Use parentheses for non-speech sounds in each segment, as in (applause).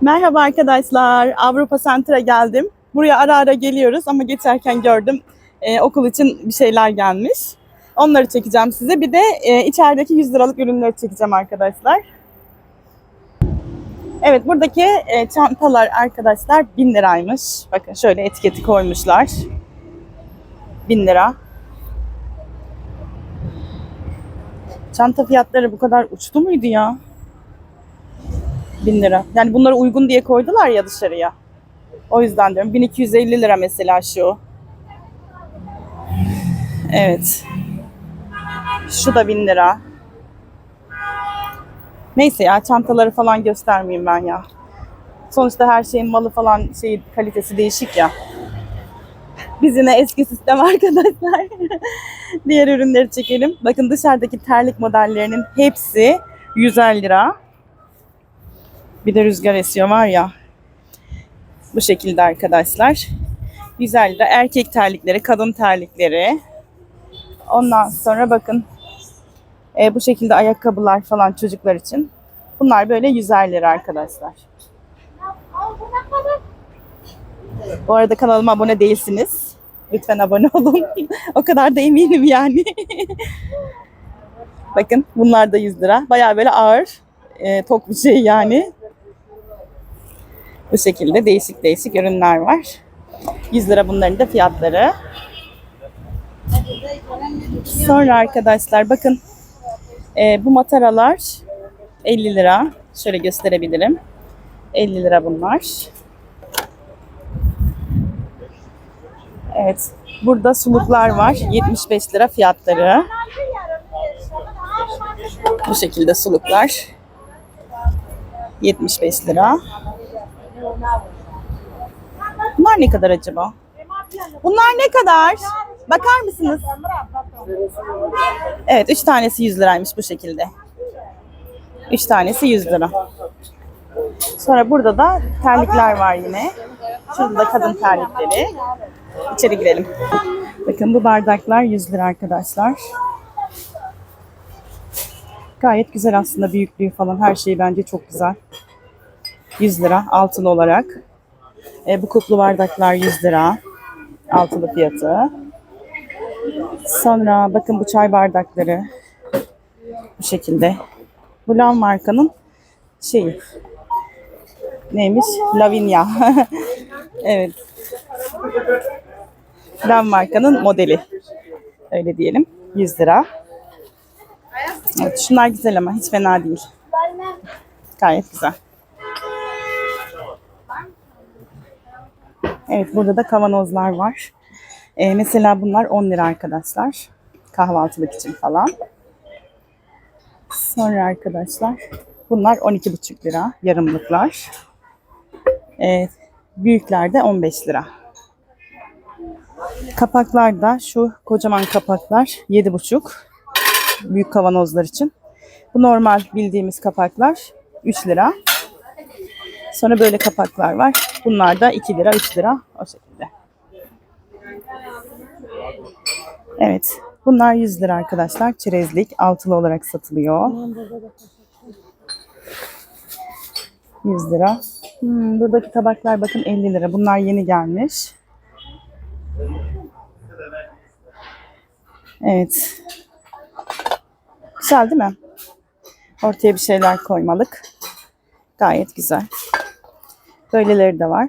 Merhaba arkadaşlar. Avrupa Center'a geldim. Buraya ara ara geliyoruz ama geçerken gördüm e, okul için bir şeyler gelmiş. Onları çekeceğim size. Bir de e, içerideki 100 liralık ürünleri çekeceğim arkadaşlar. Evet buradaki e, çantalar arkadaşlar 1000 liraymış. Bakın şöyle etiketi koymuşlar. 1000 lira. Çanta fiyatları bu kadar uçtu muydu ya? 1000 lira. Yani bunları uygun diye koydular ya dışarıya. O yüzden diyorum. 1250 lira mesela şu. Evet. Şu da 1000 lira. Neyse ya çantaları falan göstermeyeyim ben ya. Sonuçta her şeyin malı falan şey kalitesi değişik ya. Biz yine eski sistem (laughs) arkadaşlar. Diğer ürünleri çekelim. Bakın dışarıdaki terlik modellerinin hepsi 150 lira. Bir de rüzgar esiyor var ya. Bu şekilde arkadaşlar. 150 lira. Erkek terlikleri, kadın terlikleri. Ondan sonra bakın e, bu şekilde ayakkabılar falan çocuklar için. Bunlar böyle 150 lira arkadaşlar. Bu arada kanalıma abone değilsiniz. Lütfen abone olun. (laughs) o kadar da eminim yani. (laughs) Bakın bunlar da 100 lira. Bayağı böyle ağır, e, tok bir şey yani. Bu şekilde değişik değişik ürünler var. 100 lira bunların da fiyatları. Sonra arkadaşlar bakın e, bu mataralar 50 lira. Şöyle gösterebilirim. 50 lira bunlar. Evet. Burada suluklar var. 75 lira fiyatları. Bu şekilde suluklar. 75 lira. Bunlar ne kadar acaba? Bunlar ne kadar? Bakar mısınız? Evet, 3 tanesi 100 liraymış bu şekilde. 3 tanesi 100 lira. Sonra burada da terlikler var yine. Şurada da kadın terlikleri. İçeri girelim. Bakın bu bardaklar 100 lira arkadaşlar. Gayet güzel aslında büyüklüğü falan her şeyi bence çok güzel. 100 lira altılı olarak. E, bu kuplu bardaklar 100 lira. Altılı fiyatı. Sonra bakın bu çay bardakları. Bu şekilde. Bu Lav markanın şeyi. Neymiş? Lavinia. (laughs) evet. Lav markanın modeli. Öyle diyelim. 100 lira. Evet, şunlar güzel ama hiç fena değil. Gayet güzel. Evet burada da kavanozlar var. Ee, mesela bunlar 10 lira arkadaşlar. Kahvaltılık için falan. Sonra arkadaşlar bunlar 12,5 lira yarımlıklar. Evet, büyükler de 15 lira. Kapaklar da şu kocaman kapaklar 7,5 büyük kavanozlar için. Bu normal bildiğimiz kapaklar 3 lira. Sonra böyle kapaklar var. Bunlar da 2 lira, 3 lira o şekilde. Evet. Bunlar 100 lira arkadaşlar. Çerezlik altılı olarak satılıyor. 100 lira. Hmm, buradaki tabaklar bakın 50 lira. Bunlar yeni gelmiş. Evet. Güzel değil mi? Ortaya bir şeyler koymalık. Gayet güzel. Böyleleri de var.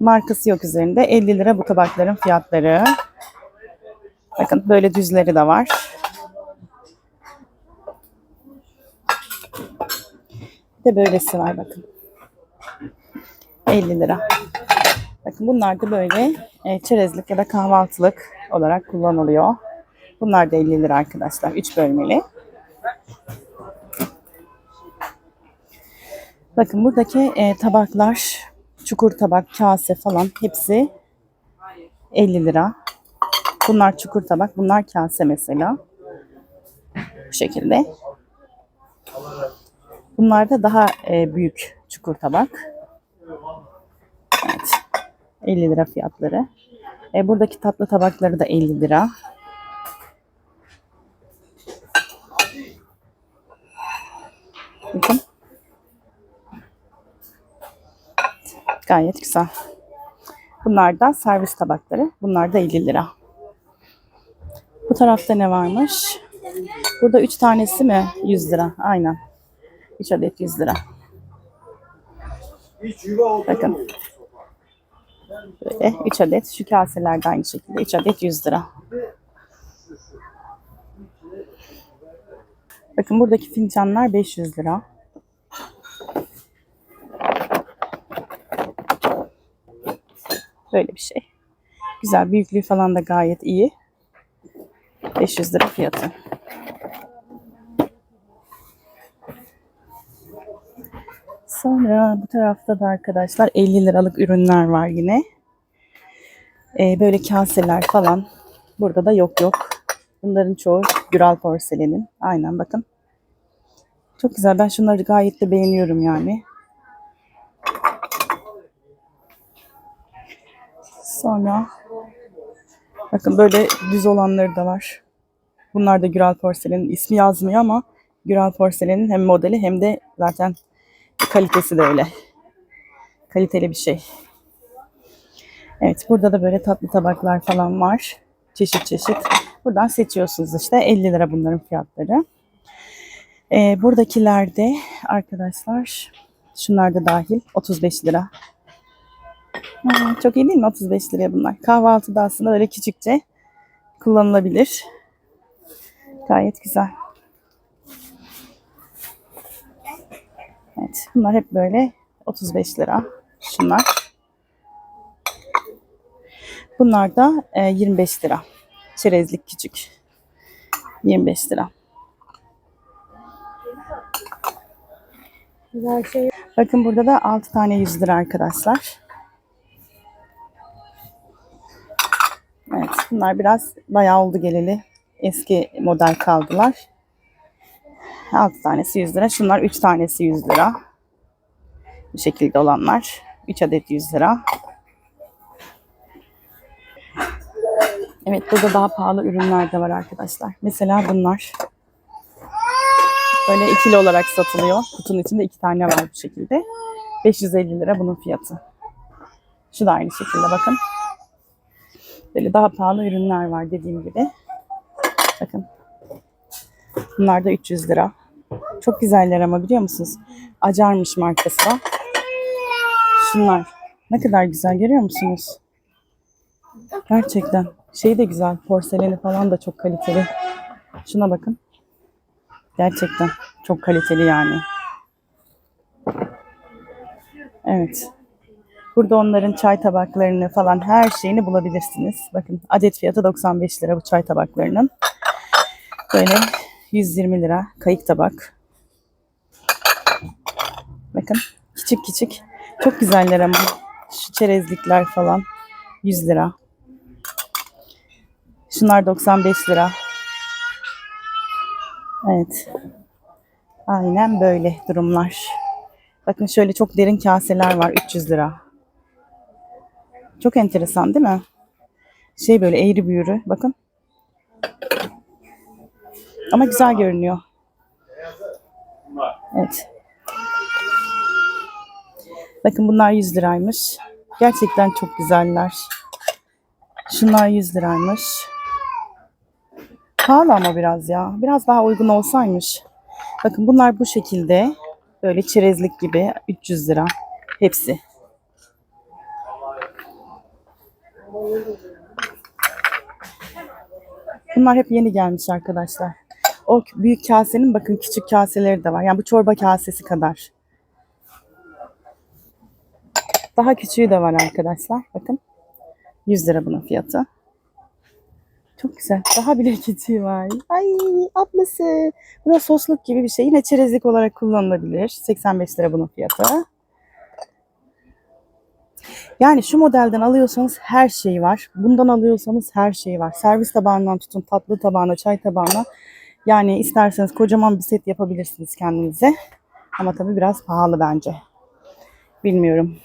Markası yok üzerinde. 50 lira bu tabakların fiyatları. Bakın böyle düzleri de var. Bir de böylesi var bakın. 50 lira. Bakın bunlar da böyle e, çerezlik ya da kahvaltılık olarak kullanılıyor. Bunlar da 50 lira arkadaşlar. 3 bölmeli. Bakın buradaki e, tabaklar, çukur tabak, kase falan hepsi 50 lira. Bunlar çukur tabak, bunlar kase mesela. Bu şekilde. Bunlar da daha e, büyük çukur tabak. Evet. 50 lira fiyatları. E, buradaki tatlı tabakları da 50 lira. Gayet güzel. Bunlar da servis tabakları. Bunlar da 50 lira. Bu tarafta ne varmış? Burada 3 tanesi mi? 100 lira. Aynen. 3 adet 100 lira. Bakın. Böyle 3 adet. Şu kaseler de aynı şekilde. 3 adet 100 lira. Bakın buradaki fincanlar 500 lira. Böyle bir şey. Güzel. Büyüklüğü falan da gayet iyi. 500 lira fiyatı. Sonra bu tarafta da arkadaşlar 50 liralık ürünler var yine. Ee, böyle kaseler falan. Burada da yok yok. Bunların çoğu Güral porselenin. Aynen bakın. Çok güzel. Ben şunları gayet de beğeniyorum yani. Sonra bakın böyle düz olanları da var. Bunlar da Güral porselenin ismi yazmıyor ama Güral porselenin hem modeli hem de zaten kalitesi de öyle. Kaliteli bir şey. Evet burada da böyle tatlı tabaklar falan var. Çeşit çeşit. Buradan seçiyorsunuz işte 50 lira bunların fiyatları. Ee, buradakilerde arkadaşlar şunlar da dahil 35 lira. Hmm, çok iyi değil mi 35 liraya bunlar? Kahvaltıda aslında öyle küçükçe kullanılabilir. Gayet güzel. Evet bunlar hep böyle 35 lira. Şunlar. Bunlar da e, 25 lira. Çerezlik küçük. 25 lira. Bakın burada da 6 tane 100 lira arkadaşlar. Bunlar biraz bayağı oldu geleli. Eski model kaldılar. 6 tanesi 100 lira. Şunlar 3 tanesi 100 lira. Bu şekilde olanlar. 3 adet 100 lira. Evet burada daha pahalı ürünler de var arkadaşlar. Mesela bunlar. Böyle ikili olarak satılıyor. Kutunun içinde iki tane var bu şekilde. 550 lira bunun fiyatı. Şu da aynı şekilde bakın. Böyle daha pahalı ürünler var dediğim gibi. Bakın. Bunlar da 300 lira. Çok güzeller ama biliyor musunuz? Acarmış markası var. Şunlar. Ne kadar güzel görüyor musunuz? Gerçekten. Şey de güzel. Porseleni falan da çok kaliteli. Şuna bakın. Gerçekten çok kaliteli yani. Evet. Burada onların çay tabaklarını falan her şeyini bulabilirsiniz. Bakın adet fiyatı 95 lira bu çay tabaklarının. Böyle 120 lira kayık tabak. Bakın küçük küçük. Çok güzeller ama. Şu çerezlikler falan 100 lira. Şunlar 95 lira. Evet. Aynen böyle durumlar. Bakın şöyle çok derin kaseler var 300 lira. Çok enteresan değil mi? Şey böyle eğri büğrü bakın. Ama güzel görünüyor. Evet. Bakın bunlar 100 liraymış. Gerçekten çok güzeller. Şunlar 100 liraymış. Pahalı ama biraz ya. Biraz daha uygun olsaymış. Bakın bunlar bu şekilde. Böyle çerezlik gibi 300 lira. Hepsi. Bunlar hep yeni gelmiş arkadaşlar. O büyük kasenin bakın küçük kaseleri de var. Yani bu çorba kasesi kadar. Daha küçüğü de var arkadaşlar. Bakın. 100 lira bunun fiyatı. Çok güzel. Daha bile (laughs) küçüğü var. Ay ablası. Bu da sosluk gibi bir şey. Yine çerezlik olarak kullanılabilir. 85 lira bunun fiyatı. Yani şu modelden alıyorsanız her şey var. Bundan alıyorsanız her şey var. Servis tabağından tutun tatlı tabağına, çay tabağına. Yani isterseniz kocaman bir set yapabilirsiniz kendinize. Ama tabii biraz pahalı bence. Bilmiyorum.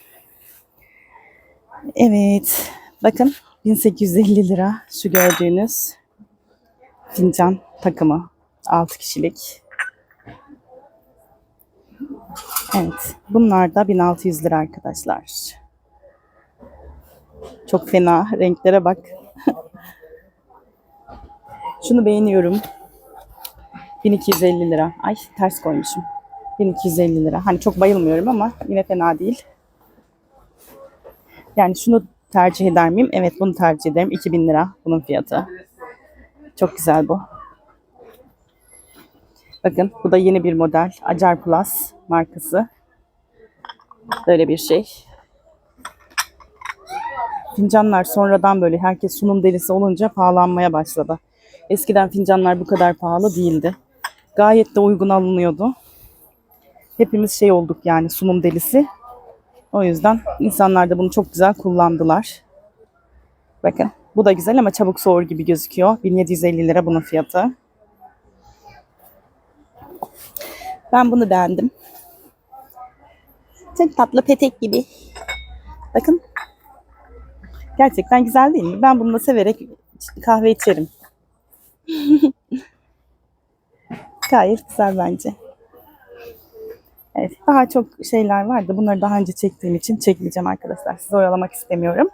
Evet. Bakın 1850 lira şu gördüğünüz fincan takımı. 6 kişilik. Evet. Bunlar da 1600 lira arkadaşlar. Çok fena. Renklere bak. (laughs) Şunu beğeniyorum. 1250 lira. Ay ters koymuşum. 1250 lira. Hani çok bayılmıyorum ama yine fena değil. Yani şunu tercih eder miyim? Evet bunu tercih ederim. 2000 lira bunun fiyatı. Çok güzel bu. Bakın bu da yeni bir model. Acar Plus markası. Böyle bir şey. Fincanlar sonradan böyle herkes sunum delisi olunca pahalanmaya başladı. Eskiden fincanlar bu kadar pahalı değildi. Gayet de uygun alınıyordu. Hepimiz şey olduk yani sunum delisi. O yüzden insanlar da bunu çok güzel kullandılar. Bakın bu da güzel ama çabuk soğur gibi gözüküyor. 1750 lira bunun fiyatı. Ben bunu beğendim. Çok tatlı petek gibi. Bakın. Gerçekten güzel değil mi? Ben bununla severek kahve içerim. (laughs) Gayet güzel bence. Evet, daha çok şeyler vardı. Bunları daha önce çektiğim için çekmeyeceğim arkadaşlar. Sizi oyalamak istemiyorum.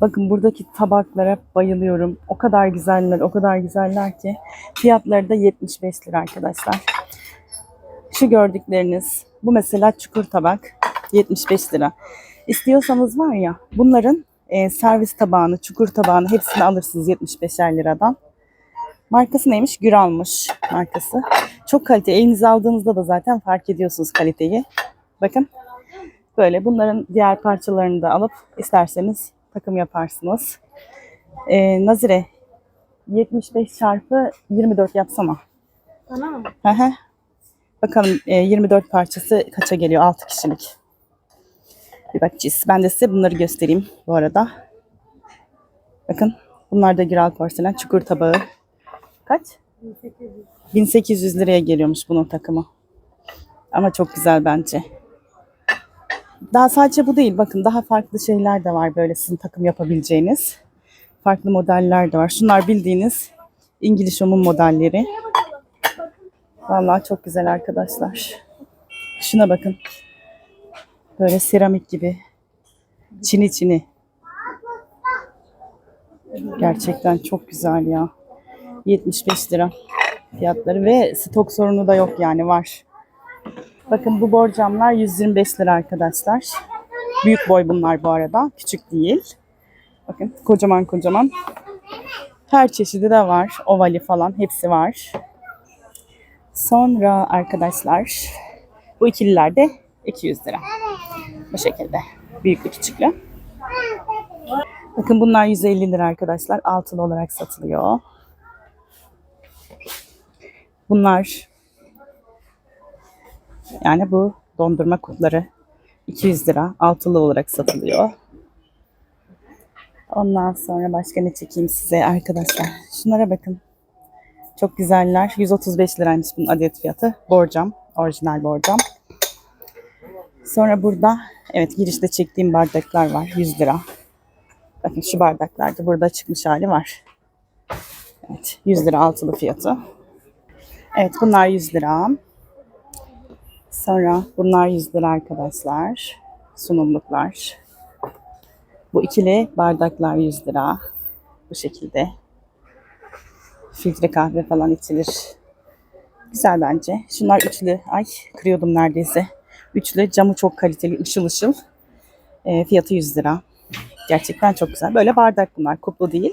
Bakın buradaki tabaklara bayılıyorum. O kadar güzeller, o kadar güzeller ki. Fiyatları da 75 lira arkadaşlar. Şu gördükleriniz, bu mesela çukur tabak 75 lira. İstiyorsanız var ya bunların e, servis tabağını, çukur tabağını hepsini alırsınız 75'er liradan. Markası neymiş? Güralmış markası. Çok kalite. Elinize aldığınızda da zaten fark ediyorsunuz kaliteyi. Bakın. Böyle bunların diğer parçalarını da alıp isterseniz takım yaparsınız. Ee, Nazire 75 çarpı 24 yapsana. Bana mı? Hı hı. Bakalım e, 24 parçası kaça geliyor 6 kişilik. Bir bakacağız. Ben de size bunları göstereyim bu arada. Bakın bunlar da Güral Porselen çukur tabağı. Kaç? 1800. 1800 liraya geliyormuş bunun takımı. Ama çok güzel bence. Daha sadece bu değil. Bakın daha farklı şeyler de var böyle sizin takım yapabileceğiniz. Farklı modeller de var. Şunlar bildiğiniz İngiliz Home'un modelleri. Vallahi çok güzel arkadaşlar. Şuna bakın. Böyle seramik gibi. Çini çini. Gerçekten çok güzel ya. 75 lira fiyatları ve stok sorunu da yok yani var. Bakın bu borcamlar 125 lira arkadaşlar. Büyük boy bunlar bu arada. Küçük değil. Bakın kocaman kocaman. Her çeşidi de var. Ovali falan hepsi var. Sonra arkadaşlar bu ikililer de 200 lira. Bu şekilde. Büyüklü küçüklü. Bakın bunlar 150 lira arkadaşlar. Altılı olarak satılıyor. Bunlar yani bu dondurma kupları 200 lira altılı olarak satılıyor. Ondan sonra başka ne çekeyim size arkadaşlar. Şunlara bakın. Çok güzeller. 135 liraymış bunun adet fiyatı. Borcam. Orijinal borcam. Sonra burada evet girişte çektiğim bardaklar var. 100 lira. Bakın şu bardaklarda burada çıkmış hali var. Evet 100 lira altılı fiyatı. Evet bunlar 100 lira. Sonra bunlar 100 lira arkadaşlar. Sunumluklar. Bu ikili bardaklar 100 lira. Bu şekilde. Filtre kahve falan içilir. Güzel bence. Şunlar üçlü. Ay kırıyordum neredeyse. Üçlü. Camı çok kaliteli. ışıl ışıl. E, fiyatı 100 lira. Gerçekten çok güzel. Böyle bardak bunlar. Kuplu değil.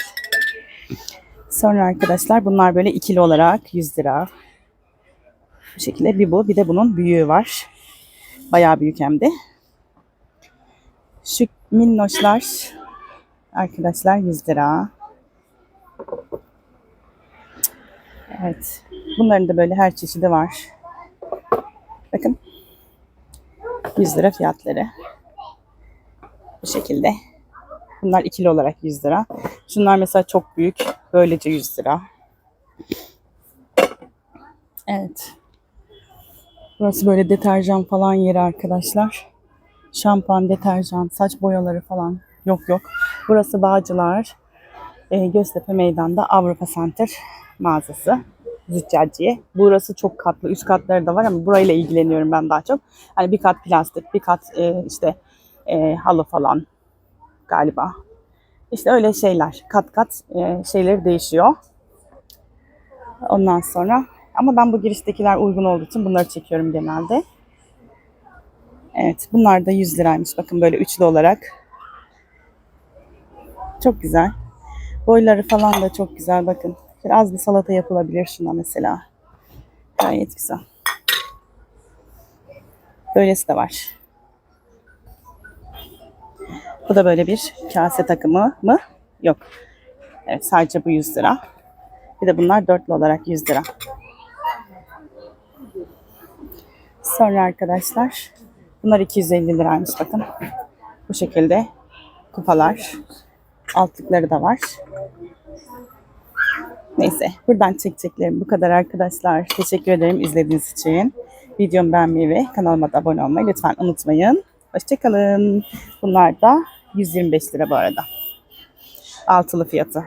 Sonra arkadaşlar bunlar böyle ikili olarak 100 lira. Bu şekilde bir bu bir de bunun büyüğü var. Bayağı büyük hem de. Şu minnoşlar arkadaşlar 100 lira. Evet. Bunların da böyle her çeşidi var. Bakın. 100 lira fiyatları. Bu şekilde. Bunlar ikili olarak 100 lira. Şunlar mesela çok büyük. Böylece 100 lira. Evet. Burası böyle deterjan falan yeri arkadaşlar. Şampuan, deterjan, saç boyaları falan. Yok yok. Burası Bağcılar. E, Göztepe Meydan'da Avrupa Center mağazası. Züccaciye. Burası çok katlı. Üst katları da var ama burayla ilgileniyorum ben daha çok. Hani bir kat plastik, bir kat e, işte e, halı falan. galiba. İşte öyle şeyler. Kat kat e, şeyleri değişiyor. Ondan sonra ama ben bu giriştekiler uygun olduğu için bunları çekiyorum genelde. Evet bunlar da 100 liraymış. Bakın böyle üçlü olarak. Çok güzel. Boyları falan da çok güzel bakın. Biraz bir salata yapılabilir şuna mesela. Gayet güzel. Böylesi de var. Bu da böyle bir kase takımı mı? Yok. Evet sadece bu 100 lira. Bir de bunlar dörtlü olarak 100 lira. Sonra arkadaşlar bunlar 250 liraymış bakın. Bu şekilde kupalar. Altlıkları da var. Neyse buradan çekeceklerim bu kadar arkadaşlar. Teşekkür ederim izlediğiniz için. Videomu beğenmeyi ve kanalıma da abone olmayı lütfen unutmayın. Hoşçakalın. Bunlar da 125 lira bu arada. Altılı fiyatı.